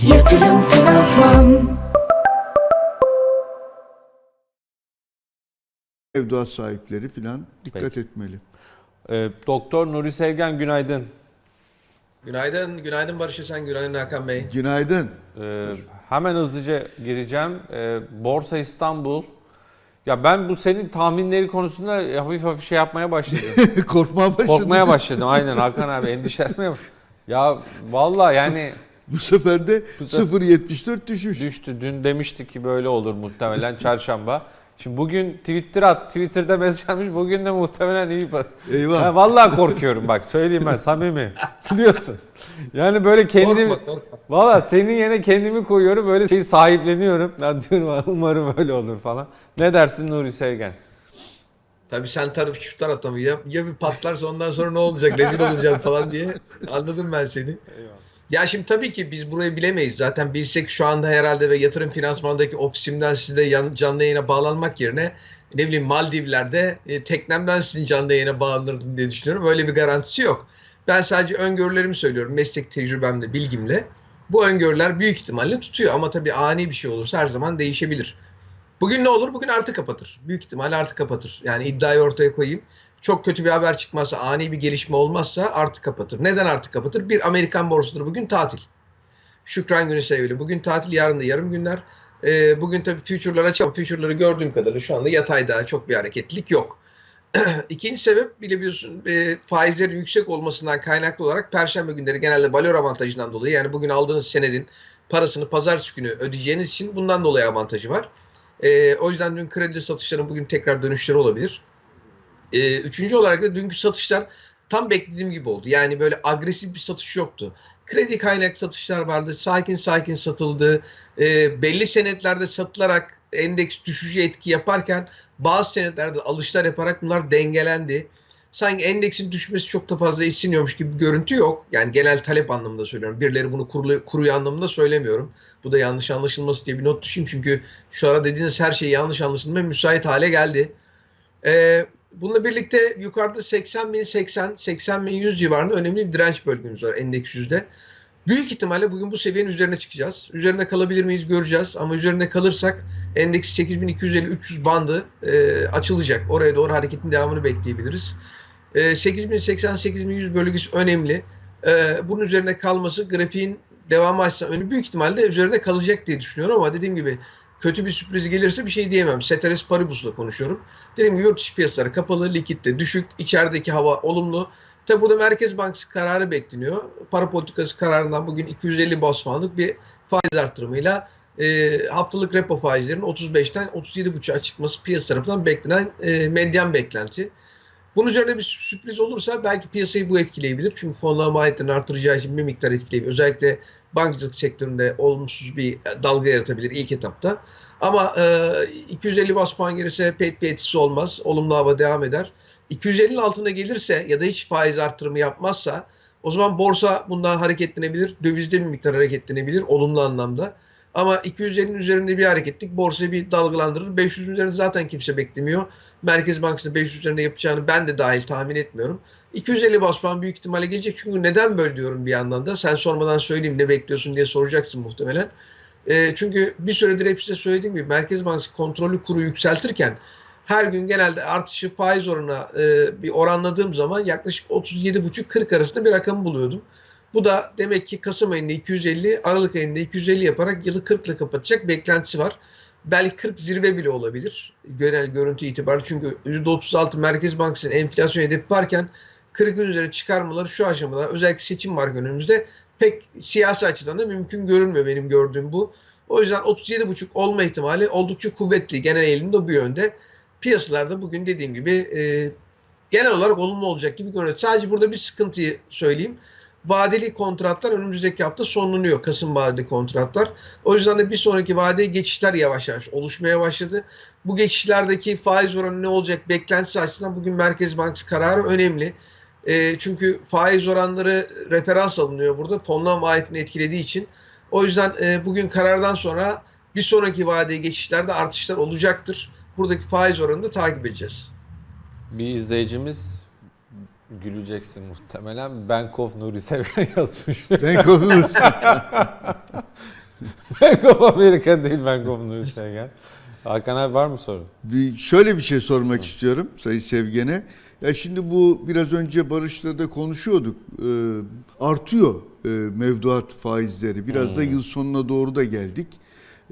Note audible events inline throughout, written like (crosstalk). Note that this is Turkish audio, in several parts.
Yatırım Finansman Evda sahipleri filan dikkat Peki. etmeli. Ee, Doktor Nuri Sevgen günaydın. Günaydın, günaydın Barış Esen, günaydın Hakan Bey. Günaydın. Ee, hemen hızlıca gireceğim. Ee, Borsa İstanbul. Ya ben bu senin tahminleri konusunda hafif hafif şey yapmaya başladım. (laughs) Korkmaya başladım. Korkmaya başladım aynen Hakan abi endişelenmeye Ya vallahi yani Bu sefer de Bu sefer- 0.74 düşüş. düştü. Dün demiştik ki böyle olur muhtemelen çarşamba. Şimdi bugün Twitter at, Twitter'da mesaj almış. Bugün de muhtemelen iyi para. Eyvah. Ya vallahi korkuyorum bak söyleyeyim ben samimi. Biliyorsun. Yani böyle kendim Korkma, korkma. Valla senin yerine kendimi koyuyorum böyle şeyi sahipleniyorum. Ben diyorum umarım öyle olur falan. Ne dersin Nuri Sevgen? Tabii sen taraf şu tarafta mı? Ya, ya bir patlarsa ondan sonra ne olacak, rezil olacağım falan diye anladım ben seni. Ya şimdi tabii ki biz burayı bilemeyiz. Zaten bilsek şu anda herhalde ve yatırım finansmandaki ofisimden size yan- canlı yayına bağlanmak yerine ne bileyim Maldivler'de e, teknemden sizin canlı yayına bağlanırdım diye düşünüyorum. Öyle bir garantisi yok. Ben sadece öngörülerimi söylüyorum meslek tecrübemle, bilgimle. Bu öngörüler büyük ihtimalle tutuyor ama tabii ani bir şey olursa her zaman değişebilir. Bugün ne olur? Bugün artı kapatır. Büyük ihtimalle artı kapatır. Yani iddiayı ortaya koyayım. Çok kötü bir haber çıkmazsa, ani bir gelişme olmazsa artı kapatır. Neden artı kapatır? Bir Amerikan borsaları bugün tatil. Şükran günü sebebiyle. Bugün tatil, yarın da yarım günler. Ee, bugün tabii future'lar açık ama future'ları gördüğüm kadarıyla şu anda yatayda çok bir hareketlilik yok. (clears throat) İkinci sebep biliyorsun e, faizlerin yüksek olmasından kaynaklı olarak perşembe günleri genelde valor avantajından dolayı yani bugün aldığınız senedin parasını pazartesi günü ödeyeceğiniz için bundan dolayı avantajı var. E, o yüzden dün kredi satışlarının bugün tekrar dönüşleri olabilir. E, üçüncü olarak da dünkü satışlar tam beklediğim gibi oldu. Yani böyle agresif bir satış yoktu. Kredi kaynak satışlar vardı. Sakin sakin satıldı. E, belli senetlerde satılarak endeks düşücü etki yaparken bazı senetlerde alışlar yaparak bunlar dengelendi. Sanki endeksin düşmesi çok da fazla isteniyormuş gibi bir görüntü yok. Yani genel talep anlamında söylüyorum. Birileri bunu kurulu, kuruyor anlamında söylemiyorum. Bu da yanlış anlaşılması diye bir not düşeyim. Çünkü şu ara dediğiniz her şey yanlış anlaşılmaya müsait hale geldi. Ee, bununla birlikte yukarıda 80 bin 80, 80 bin 100 civarında önemli bir direnç bölgemiz var endeks yüzde. Büyük ihtimalle bugün bu seviyenin üzerine çıkacağız. Üzerinde kalabilir miyiz göreceğiz. Ama üzerinde kalırsak endeks 8250-300 bandı e, açılacak. Oraya doğru hareketin devamını bekleyebiliriz. E, 8080-8100 bölgesi önemli. E, bunun üzerinde kalması grafiğin devamı açısından önü büyük ihtimalle üzerinde kalacak diye düşünüyorum ama dediğim gibi kötü bir sürpriz gelirse bir şey diyemem. Ceteris paribus'la konuşuyorum. Dediğim gibi yurt dışı piyasaları kapalı, likitte düşük, içerideki hava olumlu. Tabi burada Merkez Bankası kararı bekleniyor. Para politikası kararından bugün 250 bas bir faiz artırımıyla e, haftalık repo faizlerinin 35'ten 37,5'a çıkması piyasa tarafından beklenen e, medyan beklenti. Bunun üzerine bir sürpriz olursa belki piyasayı bu etkileyebilir. Çünkü fonlama maliyetlerini artıracağı için bir miktar etkileyebilir. Özellikle bankacılık sektöründe olumsuz bir dalga yaratabilir ilk etapta. Ama e, 250 bas puan gelirse pek bir etkisi olmaz. Olumlu hava devam eder. 250'nin altına gelirse ya da hiç faiz artırımı yapmazsa o zaman borsa bundan hareketlenebilir. Dövizde bir miktar hareketlenebilir olumlu anlamda. Ama 250'nin üzerinde bir hareketlik borsayı bir dalgalandırır. 500'ün üzerinde zaten kimse beklemiyor. Merkez Bankası'nın 500 üzerinde yapacağını ben de dahil tahmin etmiyorum. 250 bas büyük ihtimalle gelecek. Çünkü neden böyle diyorum bir yandan da. Sen sormadan söyleyeyim ne bekliyorsun diye soracaksın muhtemelen. E, çünkü bir süredir hep size söylediğim gibi Merkez Bankası kontrollü kuru yükseltirken her gün genelde artışı faiz oranına e, bir oranladığım zaman yaklaşık 37,5-40 arasında bir rakam buluyordum. Bu da demek ki Kasım ayında 250, Aralık ayında 250 yaparak yılı 40 ile kapatacak beklentisi var. Belki 40 zirve bile olabilir genel görüntü itibariyle. Çünkü %36 Merkez Bankası'nın enflasyon hedefi varken 40'ın üzeri çıkarmaları şu aşamada özellikle seçim var önümüzde pek siyasi açıdan da mümkün görünmüyor benim gördüğüm bu. O yüzden 37,5 olma ihtimali oldukça kuvvetli. Genel eğilim bu yönde. Piyasalarda bugün dediğim gibi e, genel olarak olumlu olacak gibi görünüyor. Sadece burada bir sıkıntıyı söyleyeyim. Vadeli kontratlar önümüzdeki hafta sonlanıyor. Kasım vadeli kontratlar. O yüzden de bir sonraki vadeye geçişler yavaş yavaş oluşmaya başladı. Bu geçişlerdeki faiz oranı ne olacak beklentisi açısından bugün Merkez Bankası kararı önemli. E, çünkü faiz oranları referans alınıyor burada. Fonlama maliyetini etkilediği için. O yüzden e, bugün karardan sonra bir sonraki vadeye geçişlerde artışlar olacaktır. Buradaki faiz oranını da takip edeceğiz. Bir izleyicimiz güleceksin muhtemelen. Bank of Nuri Sevgen (laughs) yazmış. Ben korkuyorum. Bank of (laughs) America değil Bank of Nuri Sevgen. Hakan abi var mı soru? Bir, şöyle bir şey sormak istiyorum Sayın Sevgen'e. Ya şimdi bu biraz önce Barış'la da konuşuyorduk. Ee, artıyor e, mevduat faizleri. Biraz da yıl sonuna doğru da geldik.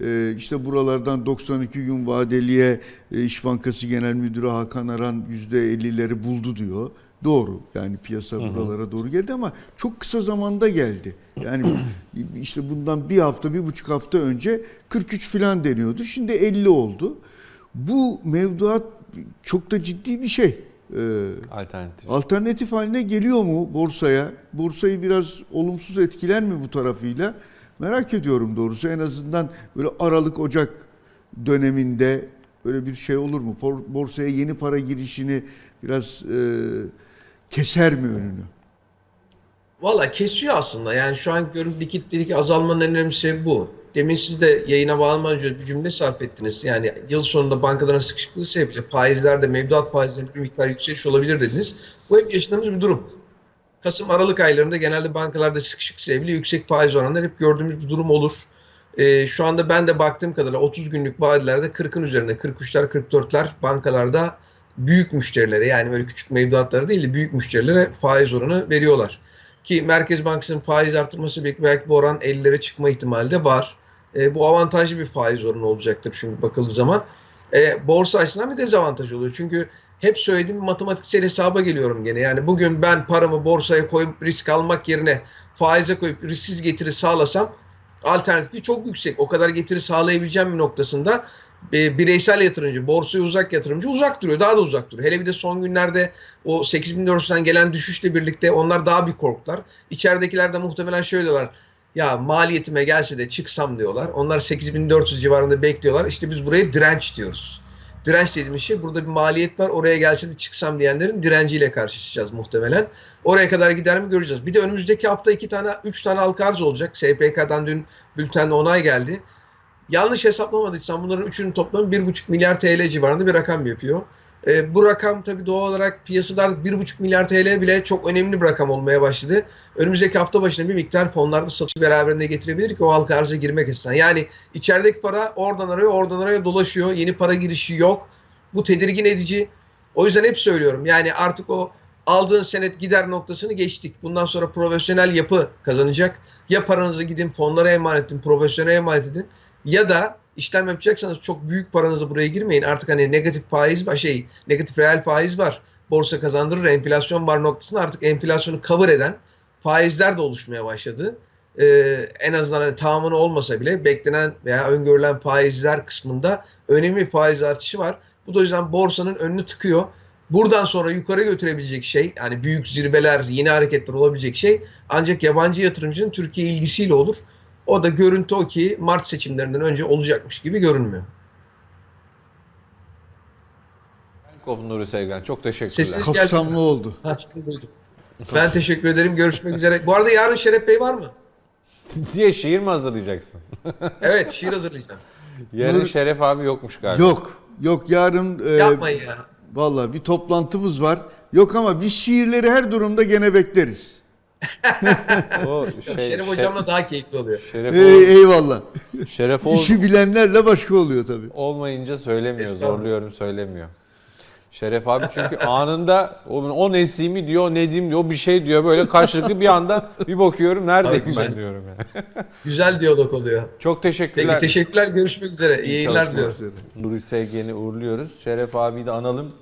Ee, işte buralardan 92 gün vadeliye e, İş Bankası Genel Müdürü Hakan Aran %50'leri buldu diyor. Doğru yani piyasa buralara doğru geldi ama çok kısa zamanda geldi. Yani (clears throat) işte bundan bir hafta, bir buçuk hafta önce 43 falan deniyordu. Şimdi 50 oldu. Bu mevduat çok da ciddi bir şey. Ee, Alternatif. alternatif haline geliyor mu borsaya? Borsayı biraz olumsuz etkiler mi bu tarafıyla? Merak ediyorum doğrusu. En azından böyle Aralık Ocak döneminde böyle bir şey olur mu? Borsaya yeni para girişini biraz e, keser mi önünü? Valla kesiyor aslında. Yani şu an görüp likiditedeki azalmanın en önemli sebebi bu. Demin siz de yayına bağlamadan önce bir cümle sarf ettiniz. Yani yıl sonunda bankaların sıkışıklığı sebebiyle faizlerde, mevduat faizlerinde bir miktar yükseliş olabilir dediniz. Bu hep yaşadığımız bir durum. Kasım, Aralık aylarında genelde bankalarda sıkışık sebebiyle yüksek faiz oranları hep gördüğümüz bir durum olur. Ee, şu anda ben de baktığım kadarıyla 30 günlük vadelerde 40'ın üzerinde 43'ler 44'ler bankalarda büyük müşterilere yani böyle küçük mevduatlara değil de büyük müşterilere faiz oranı veriyorlar. Ki Merkez Bankası'nın faiz artırması belki, bu oran 50'lere çıkma ihtimali de var. E, bu avantajlı bir faiz oranı olacaktır çünkü bakıldığı zaman. E, borsa açısından bir dezavantaj oluyor. Çünkü hep söylediğim matematiksel hesaba geliyorum gene. Yani bugün ben paramı borsaya koyup risk almak yerine faize koyup risksiz getiri sağlasam alternatifi çok yüksek. O kadar getiri sağlayabileceğim bir noktasında e, bireysel yatırımcı, borsaya uzak yatırımcı uzak duruyor. Daha da uzak duruyor. Hele bir de son günlerde o 8400'den gelen düşüşle birlikte onlar daha bir korktular. İçeridekiler de muhtemelen şöyle diyorlar. Ya maliyetime gelse de çıksam diyorlar. Onlar 8400 civarında bekliyorlar. İşte biz buraya direnç diyoruz. Direnç dediğimiz şey burada bir maliyet var. Oraya gelse de çıksam diyenlerin direnciyle karşılaşacağız muhtemelen. Oraya kadar gider mi göreceğiz. Bir de önümüzdeki hafta iki tane, üç tane halka arz olacak. SPK'dan dün bültende onay geldi. Yanlış hesaplamadıysam bunların üçünün toplamı 1,5 milyar TL civarında bir rakam yapıyor. E, bu rakam tabii doğal olarak piyasalarda 1,5 milyar TL bile çok önemli bir rakam olmaya başladı. Önümüzdeki hafta başına bir miktar fonlarda satış beraberinde getirebilir ki o halka arza girmek isteyen. Yani içerideki para oradan araya oradan araya dolaşıyor. Yeni para girişi yok. Bu tedirgin edici. O yüzden hep söylüyorum yani artık o aldığın senet gider noktasını geçtik. Bundan sonra profesyonel yapı kazanacak. Ya paranızı gidin fonlara emanet edin, profesyonel emanet edin. Ya da işlem yapacaksanız çok büyük paranızı buraya girmeyin. Artık hani negatif faiz var, şey, negatif reel faiz var. Borsa kazandırır, enflasyon var noktasında artık enflasyonu cover eden faizler de oluşmaya başladı. Ee, en azından hani tamamını olmasa bile beklenen veya öngörülen faizler kısmında önemli faiz artışı var. Bu da o yüzden borsanın önünü tıkıyor. Buradan sonra yukarı götürebilecek şey yani büyük zirveler, yeni hareketler olabilecek şey ancak yabancı yatırımcının Türkiye ilgisiyle olur. O da görüntü o ki Mart seçimlerinden önce olacakmış gibi görünmüyor. Bank of Nuri Sevgen. Çok teşekkürler. Sesiniz geldi. Kapsamlı oldu. Ha, şimdi duydum. Ben teşekkür ederim. Görüşmek üzere. Bu arada yarın Şeref Bey var mı? (laughs) diye şiir mi hazırlayacaksın? (laughs) Evet, şiir hazırlayacağım. Yarın Şeref abi yokmuş galiba. Yok. Yok yarın e, Yapmayın ya. Vallahi bir toplantımız var. Yok ama biz şiirleri her durumda gene bekleriz. O (laughs) şey, Şeref hocamla daha keyifli oluyor. Şeref, Ey, eyvallah. Şeref ol- İşi bilenlerle başka oluyor tabii. olmayınca söylemiyor. Estağfurullah. Zorluyorum söylemiyor. Şeref abi çünkü (laughs) anında o, o Nesimi diyor, o Nedim diyor, o bir şey diyor böyle karşılıklı bir anda bir bakıyorum neredeyim Abi ben güzel. diyorum yani. (laughs) Güzel diyalog oluyor. Çok teşekkürler. Peki teşekkürler. Görüşmek üzere. İyi yayınlar çalışmalar. diliyorum. Nuri Sevgen'i uğurluyoruz. Şeref abiyi de analım.